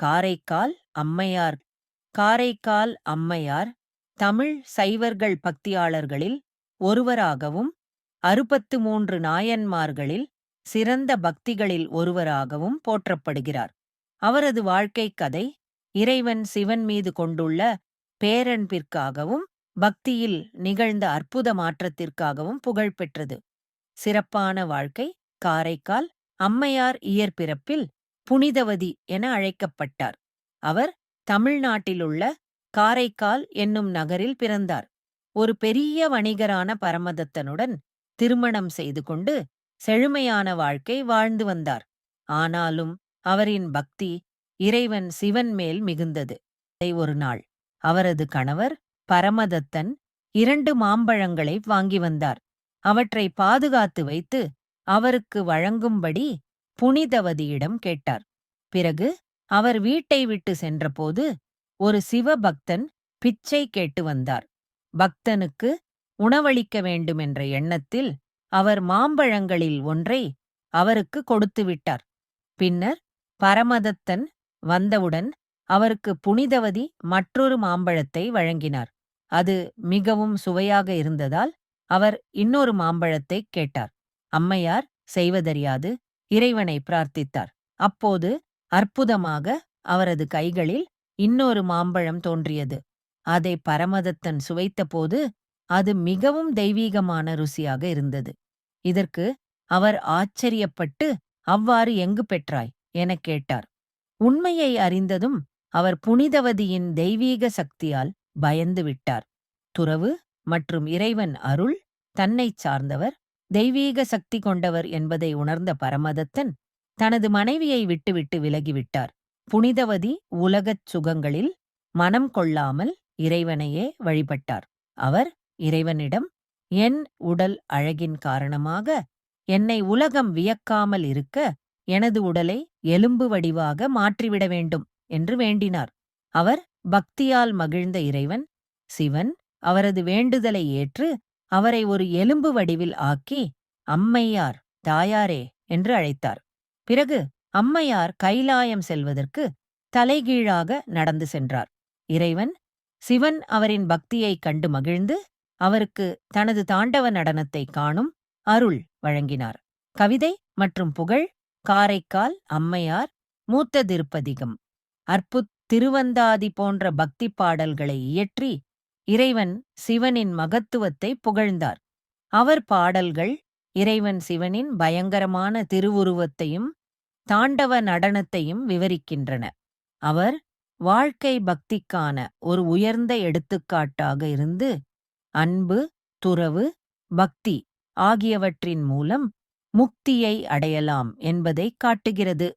காரைக்கால் அம்மையார் காரைக்கால் அம்மையார் தமிழ் சைவர்கள் பக்தியாளர்களில் ஒருவராகவும் அறுபத்து மூன்று நாயன்மார்களில் சிறந்த பக்திகளில் ஒருவராகவும் போற்றப்படுகிறார். அவரது வாழ்க்கைக் கதை இறைவன் சிவன் மீது கொண்டுள்ள பேரன்பிற்காகவும் பக்தியில் நிகழ்ந்த அற்புத மாற்றத்திற்காகவும் புகழ்பெற்றது. சிறப்பான வாழ்க்கை காரைக்கால் அம்மையார் இயற்பிறப்பில் புனிதவதி என அழைக்கப்பட்டார். அவர் தமிழ்நாட்டிலுள்ள காரைக்கால் என்னும் நகரில் பிறந்தார். ஒரு பெரிய வணிகரான பரமதத்தனுடன் திருமணம் செய்து கொண்டு செழுமையான வாழ்க்கை வாழ்ந்து வந்தார். ஆனாலும் அவரின் பக்தி இறைவன் சிவன் மேல் மிகுந்தது. ஒரு நாள் அவரது கணவர் பரமதத்தன் இரண்டு மாம்பழங்களை வாங்கி வந்தார். அவற்றை பாதுகாத்து வைத்து அவருக்கு வழங்கும்படி புனிதவதியிடம் கேட்டார். பிறகு அவர் வீட்டை விட்டு சென்றபோது ஒரு சிவபக்தன் பிச்சை கேட்டு வந்தார். பக்தனுக்கு உணவளிக்க வேண்டுமென்ற எண்ணத்தில் அவர் மாம்பழங்களில் ஒன்றை அவருக்கு கொடுத்துவிட்டார் பின்னர் பரமதத்தன் வந்தவுடன் அவருக்கு புனிதவதி மற்றொரு மாம்பழத்தை வழங்கினார். அது மிகவும் சுவையாக இருந்ததால் அவர் இன்னொரு மாம்பழத்தைக் கேட்டார். அம்மையார் செய்வதறியாது இறைவனை பிரார்த்தித்தார். அப்போது அற்புதமாக அவரது கைகளில் இன்னொரு மாம்பழம் தோன்றியது. அதை பரமதத்தன் சுவைத்தபோது அது மிகவும் தெய்வீகமான ருசியாக இருந்தது. இதற்கு அவர் ஆச்சரியப்பட்டு அவ்வாறு எங்கு பெற்றாய்? எனக் கேட்டார். உண்மையை அறிந்ததும் அவர் புனிதவதியின் தெய்வீக சக்தியால் பயந்து விட்டார். துறவு மற்றும் இறைவன் அருள் தன்னைச் சார்ந்தவர் தெய்வீக சக்தி கொண்டவர் என்பதை உணர்ந்த பரமதத்தன் தனது மனைவியை விட்டுவிட்டு விலகிவிட்டார். புனிதவதி உலகச் சுகங்களில் மனம் கொள்ளாமல் இறைவனையே வழிபட்டார். அவர் இறைவனிடம் என் உடல் அழகின் காரணமாக என்னை உலகம் வியக்காமல் இருக்க எனது உடலை எலும்பு வடிவாக மாற்றிவிட வேண்டும் என்று வேண்டினார். அவர் பக்தியால் மகிழ்ந்த இறைவன் சிவன் அவரது வேண்டுதலை ஏற்று அவரை ஒரு எலும்பு வடிவில் ஆக்கி அம்மையார் தாயாரே என்று அழைத்தார். பிறகு அம்மையார் கைலாயம் செல்வதற்கு தலைகீழாக நடந்து சென்றார். இறைவன் சிவன் அவரின் பக்தியைக் கண்டு மகிழ்ந்து அவருக்கு தனது தாண்டவ நடனத்தை காணும் அருள் வழங்கினார். கவிதை மற்றும் புகழ் காரைக்கால் அம்மையார் மூத்த திருப்பதிகம். அற்புத் திருவந்தாதி போன்ற பக்தி பாடல்களை இயற்றி இறைவன் சிவனின் மகத்துவத்தை புகழ்ந்தார். அவர் பாடல்கள் இறைவன் சிவனின் பயங்கரமான திருவுருவத்தையும் தாண்டவ நடனத்தையும் விவரிக்கின்றன. அவர் வாழ்க்கை பக்திக்கான ஒரு உயர்ந்த எடுத்துக்காட்டாக இருந்து அன்பு துறவு பக்தி ஆகியவற்றின் மூலம் முக்தியை அடையலாம் என்பதை காட்டுகிறது.